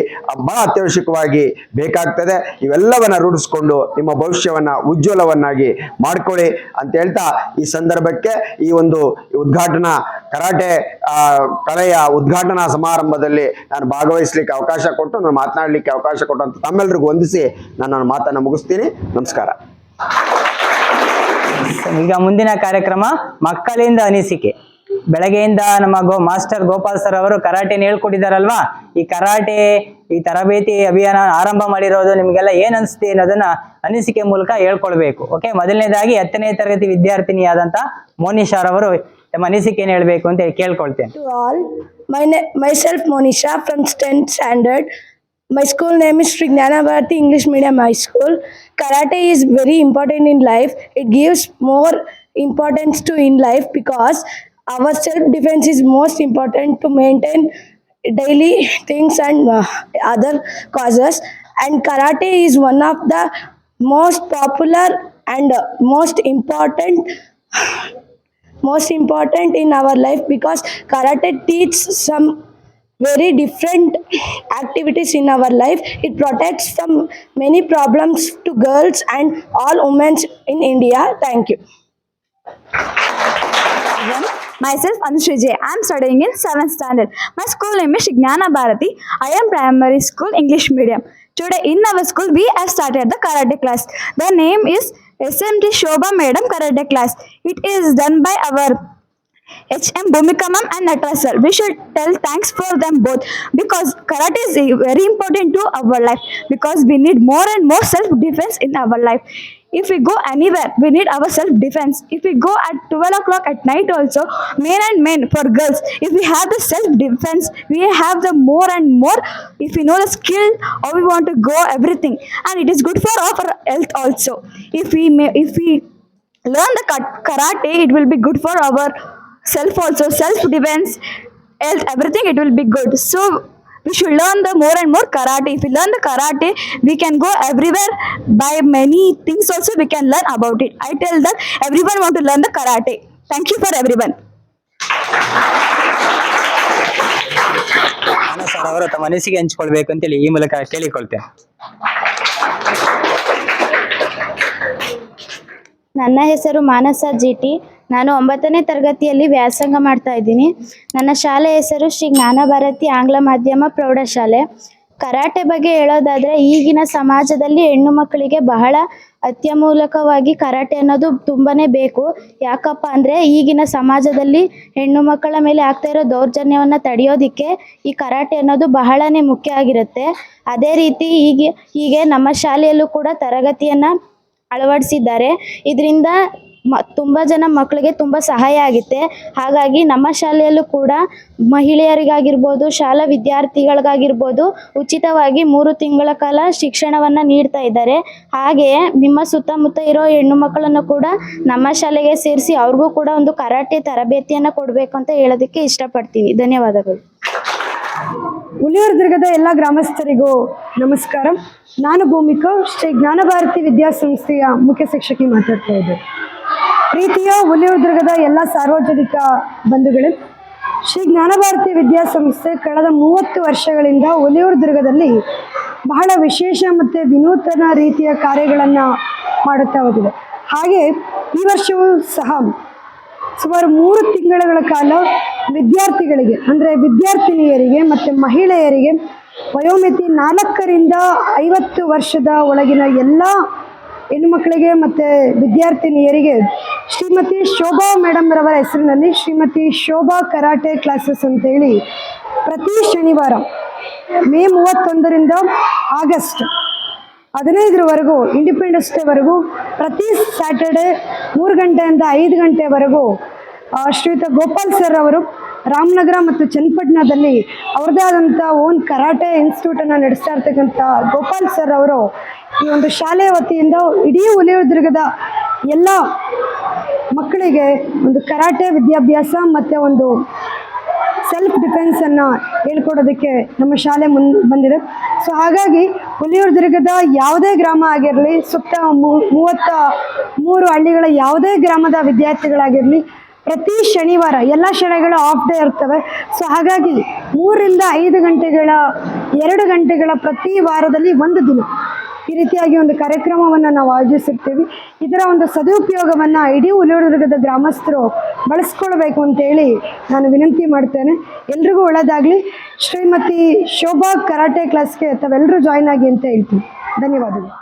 ಬಹಳ ಅತ್ಯವಶ್ಯಕವಾಗಿ ಬೇಕಾಗ್ತದೆ. ಇವೆಲ್ಲವನ್ನ ರೂಢಿಸ್ಕೊಂಡು ನಿಮ್ಮ ಭವಿಷ್ಯವನ್ನ ಉಜ್ವಲವನ್ನಾಗಿ ಮಾಡ್ಕೊಳ್ಳಿ ಅಂತ ಹೇಳ್ತಾ ಈ ಸಂದರ್ಭಕ್ಕೆ ಈ ಒಂದು ಉದ್ಘಾಟನಾ ಕರಾಟೆ ಕಲೆಯ ಉದ್ಘಾಟನಾ ಸಮಾರಂಭದಲ್ಲಿ ನಾನು ಭಾಗವಹಿಸ್ಲಿಕ್ಕೆ ಅವಕಾಶ ಕೊಟ್ಟು ನಾನು ಮಾತನಾಡಲಿಕ್ಕೆ ಅವಕಾಶ ಕೊಟ್ಟಂತ ತಮ್ಮೆಲ್ಲರಿಗೂ ವಂದಿಸಿ ನಾನು ನನ್ನ ಮಾತನ್ನು ಮುಗಿಸ್ತೀನಿ. ನಮಸ್ಕಾರ.
ಈಗ ಮುಂದಿನ ಕಾರ್ಯಕ್ರಮ ಮಕ್ಕಳಿಂದ ಅನಿಸಿಕೆ. ಬೆಳಗ್ಗೆಯಿಂದ ನಮ್ಮ ಗೋ, ಮಾಸ್ಟರ್ ಗೋಪಾಲ್ ಸರ್ ಅವರು ಕರಾಟೆ ಹೇಳ್ಕೊಟ್ಟಿದ್ದಾರಲ್ವಾ? ಈ ಕರಾಟೆ, ಈ ತರಬೇತಿ ಅಭಿಯಾನ ಆರಂಭ ಮಾಡಿರೋದು ನಿಮಗೆಲ್ಲ ಏನ್ ಅನಿಸುತ್ತೆ ಅನ್ನೋದನ್ನ ಅನಿಸಿಕೆ ಮೂಲಕ ಹೇಳ್ಕೊಳ್ಬೇಕು ಓಕೆ ಮೊದಲನೇದಾಗಿ ಹತ್ತನೇ ತರಗತಿ ವಿದ್ಯಾರ್ಥಿನಿಯಾದಂತ ಮೋನಿಶಾ ಅವರು ತಮ್ಮ ಅನಿಸಿಕೆಯನ್ನು ಹೇಳ್ಬೇಕು ಅಂತ ಕೇಳ್ಕೊಳ್ತೇನೆ.
ಮೈನೆ myself Monisha from standard 10th standard. My school name is Sri Gnanabharati English Medium High School. Karate is very important in life. It gives more importance to in life because our self defense is most important to maintain daily things and uh, other causes. And karate is one of the most popular and uh, most important most important in our life because karate teaches some very different activities in our life it protects from many problems to girls and all women in india thank you
Myself Anushree. I am studying in 7th standard. My school name is Jnana Bharati. I am primary school English medium. Today in our school we have started the karate class. The name is SMT Shobha Madam Karate class. It is done by our HM Bhumika ma'am and Natra. We should tell thanks for them both because karate is very important to our life because we need more and more self defense in our life. If we go anywhere, we need our self defense. If we go at 12 o'clock at night, also, men and men for girls, if we have the self defense, we have the more and more. If we know the skill, or we want to go everything, and it is good for our health also. If we may, if we learn the karate, it will be good for our self also, self defense, health, everything. It will be good. So we should learn the more and more karate. If we learn the karate, we can go everywhere. By many things also we can learn about it. I tell that everyone want to learn the karate. Thank you for everyone.
ನಾನು sir ಅವರು ತಮ್ಮ ಅನಿಸಿಕೆ ಹಂಚ್ಕೊಳ್ಬೇಕು ಅಂತೇಳಿ ಈ ಮೂಲಕ ಕೇಳಿಕೊಳ್ತೇನೆ
ನನ್ನ ಹೆಸರು ಮಾನಸ G T ನಾನು ಒಂಬತ್ತನೇ ತರಗತಿಯಲ್ಲಿ ವ್ಯಾಸಂಗ ಮಾಡ್ತಾ ಇದ್ದೀನಿ. ನನ್ನ ಶಾಲೆ ಹೆಸರು ಶ್ರೀ ಜ್ಞಾನಭಾರತಿ ಆಂಗ್ಲ ಮಾಧ್ಯಮ ಪ್ರೌಢಶಾಲೆ. ಕರಾಟೆ ಬಗ್ಗೆ ಹೇಳೋದಾದ್ರೆ ಈಗಿನ ಸಮಾಜದಲ್ಲಿ ಹೆಣ್ಣು ಮಕ್ಕಳಿಗೆ ಬಹಳ ಅತ್ಯಮೂಲಕವಾಗಿ ಕರಾಟೆ ಅನ್ನೋದು ತುಂಬಾನೇ ಬೇಕು. ಯಾಕಪ್ಪ ಅಂದರೆ ಈಗಿನ ಸಮಾಜದಲ್ಲಿ ಹೆಣ್ಣು ಮಕ್ಕಳ ಮೇಲೆ ಆಗ್ತಾ ಇರೋ ದೌರ್ಜನ್ಯವನ್ನ ತಡೆಯೋದಿಕ್ಕೆ ಈ ಕರಾಟೆ ಅನ್ನೋದು ಬಹಳನೇ ಮುಖ್ಯ ಆಗಿರುತ್ತೆ. ಅದೇ ರೀತಿ ಹೀಗೆ ಹೀಗೆ ನಮ್ಮ ಶಾಲೆಯಲ್ಲೂ ಕೂಡ ತರಗತಿಯನ್ನ ಅಳವಡಿಸಿದ್ದಾರೆ. ಇದರಿಂದ ಮ, ತುಂಬ ಜನ ಮಕ್ಕಳಿಗೆ ತುಂಬ ಸಹಾಯ ಆಗುತ್ತೆ. ಹಾಗಾಗಿ ನಮ್ಮ ಶಾಲೆಯಲ್ಲೂ ಕೂಡ ಮಹಿಳೆಯರಿಗಾಗಿರ್ಬೋದು, ಶಾಲಾ ವಿದ್ಯಾರ್ಥಿಗಳಿಗಾಗಿರ್ಬೋದು ಉಚಿತವಾಗಿ ಮೂರು ತಿಂಗಳ ಕಾಲ ಶಿಕ್ಷಣವನ್ನು ನೀಡ್ತಾ ಇದ್ದಾರೆ. ಹಾಗೆಯೇ ನಿಮ್ಮ ಸುತ್ತಮುತ್ತ ಇರೋ ಹೆಣ್ಣು ಮಕ್ಕಳನ್ನು ಕೂಡ ನಮ್ಮ ಶಾಲೆಗೆ ಸೇರಿಸಿ ಅವ್ರಿಗೂ ಕೂಡ ಒಂದು ಕರಾಟೆ ತರಬೇತಿಯನ್ನು ಕೊಡಬೇಕು ಅಂತ ಹೇಳೋದಕ್ಕೆ ಇಷ್ಟಪಡ್ತೀನಿ. ಧನ್ಯವಾದಗಳು.
ಹುಲಿಯೂರು ದುರ್ಗದ ಎಲ್ಲ ಗ್ರಾಮಸ್ಥರಿಗೂ ನಮಸ್ಕಾರ. ನಾನು ಭೂಮಿಕಾ, ಶ್ರೀ ಜ್ಞಾನಭಾರತಿ ವಿದ್ಯಾಸಂಸ್ಥೆಯ ಮುಖ್ಯ ಶಿಕ್ಷಕಿ ಮಾತಾಡ್ತಾ ಇದ್ದೆ. ಪ್ರೀತಿಯ ಹುಲಿಯೂರು ದುರ್ಗದ ಎಲ್ಲ ಸಾರ್ವಜನಿಕ ಬಂಧುಗಳು. ಶ್ರೀ ಜ್ಞಾನಭಾರತಿ ವಿದ್ಯಾಸಂಸ್ಥೆ ಕಳೆದ ಮೂವತ್ತು ವರ್ಷಗಳಿಂದ ದುರ್ಗದಲ್ಲಿ ಬಹಳ ವಿಶೇಷ ಮತ್ತು ವಿನೂತನ ರೀತಿಯ ಕಾರ್ಯಗಳನ್ನು ಮಾಡುತ್ತಾ ಹೋಗಿದೆ. ಹಾಗೆ ಈ ವರ್ಷವೂ ಸಹ ಸುಮಾರು ಮೂರು ತಿಂಗಳುಗಳ ಕಾಲ ವಿದ್ಯಾರ್ಥಿಗಳಿಗೆ, ಅಂದರೆ ವಿದ್ಯಾರ್ಥಿನಿಯರಿಗೆ ಮತ್ತು ಮಹಿಳೆಯರಿಗೆ ವಯೋಮಿತಿ ನಾಲ್ಕರಿಂದ ಐವತ್ತು ವರ್ಷದ ಒಳಗಿನ ಎಲ್ಲ ಹೆಣ್ಣುಮಕ್ಕಳಿಗೆ ಮತ್ತು ವಿದ್ಯಾರ್ಥಿನಿಯರಿಗೆ ಶ್ರೀಮತಿ ಶೋಭಾ ಮೇಡಮ್ ರವರ ಹೆಸರಿನಲ್ಲಿ ಶ್ರೀಮತಿ ಶೋಭಾ ಕರಾಟೆ ಕ್ಲಾಸಸ್ ಅಂತೇಳಿ ಪ್ರತಿ ಶನಿವಾರ ಮೇ ಮೂವತ್ತೊಂದರಿಂದ ಆಗಸ್ಟ್ ಹದಿನೈದರವರೆಗೂ ಇಂಡಿಪೆಂಡೆನ್ಸ್ ಡೇವರೆಗೂ ಪ್ರತಿ ಸ್ಯಾಟರ್ಡೆ ಮೂರು ಗಂಟೆಯಿಂದ ಐದು ಗಂಟೆವರೆಗೂ ಶ್ರೀಯುತ ಗೋಪಾಲ್ ಸರ್ ಅವರು ರಾಮನಗರ ಮತ್ತು ಚನ್ನಪಟ್ಟಣದಲ್ಲಿ ಅವ್ರದ್ದೇ ಆದಂಥ ಓನ್ ಕರಾಟೆ ಇನ್ಸ್ಟಿಟ್ಯೂಟನ್ನು ನಡೆಸ್ತಾ ಇರ್ತಕ್ಕಂಥ ಗೋಪಾಲ್ ಸರ್ ಅವರು ಈ ಒಂದು ಶಾಲೆಯ ವತಿಯಿಂದ ಇಡೀ ದುರ್ಗದ ಎಲ್ಲ ಮಕ್ಕಳಿಗೆ ಒಂದು ಕರಾಟೆ ವಿದ್ಯಾಭ್ಯಾಸ ಮತ್ತು ಒಂದು ಸೆಲ್ಫ್ ಡಿಫೆನ್ಸನ್ನು ಹೇಳ್ಕೊಡೋದಕ್ಕೆ ನಮ್ಮ ಶಾಲೆ ಮುನ್, ಬಂದಿದೆ. ಸೊ ಹಾಗಾಗಿ ಹುಲಿಯೂರ್ದುರ್ಗದ ಯಾವುದೇ ಗ್ರಾಮ ಆಗಿರಲಿ, ಸುತ್ತ ಮೂವತ್ತ ಮೂರು ಹಳ್ಳಿಗಳ ಯಾವುದೇ ಗ್ರಾಮದ ವಿದ್ಯಾರ್ಥಿಗಳಾಗಿರಲಿ ಪ್ರತಿ ಶನಿವಾರ ಎಲ್ಲ ಶಾಲೆಗಳು ಆಫ್ ಡೇ ಇರ್ತವೆ. ಸೊ ಹಾಗಾಗಿ ಮೂರರಿಂದ ಐದು ಗಂಟೆಗಳ, ಎರಡು ಗಂಟೆಗಳ ಪ್ರತಿ ವಾರದಲ್ಲಿ ಒಂದು ದಿನ ಈ ರೀತಿಯಾಗಿ ಒಂದು ಕಾರ್ಯಕ್ರಮವನ್ನು ನಾವು ಆಯೋಜಿಸಿರ್ತೀವಿ ಇದರ ಒಂದು ಸದುಪಯೋಗವನ್ನು ಇಡೀ ಉಳಿದುರ್ಗದ ಗ್ರಾಮಸ್ಥರು ಬಳಸ್ಕೊಳ್ಬೇಕು ಅಂತೇಳಿ ನಾನು ವಿನಂತಿ ಮಾಡ್ತೇನೆ. ಎಲ್ರಿಗೂ ಒಳ್ಳೆಯದಾಗಲಿ ಶ್ರೀಮತಿ ಶೋಭಾ ಕರಾಟೆ ಕ್ಲಾಸ್ಗೆ ತಾವೆಲ್ಲರೂ ಜಾಯ್ನ್ ಆಗಿ ಅಂತ ಹೇಳ್ತೀನಿ. ಧನ್ಯವಾದಗಳು.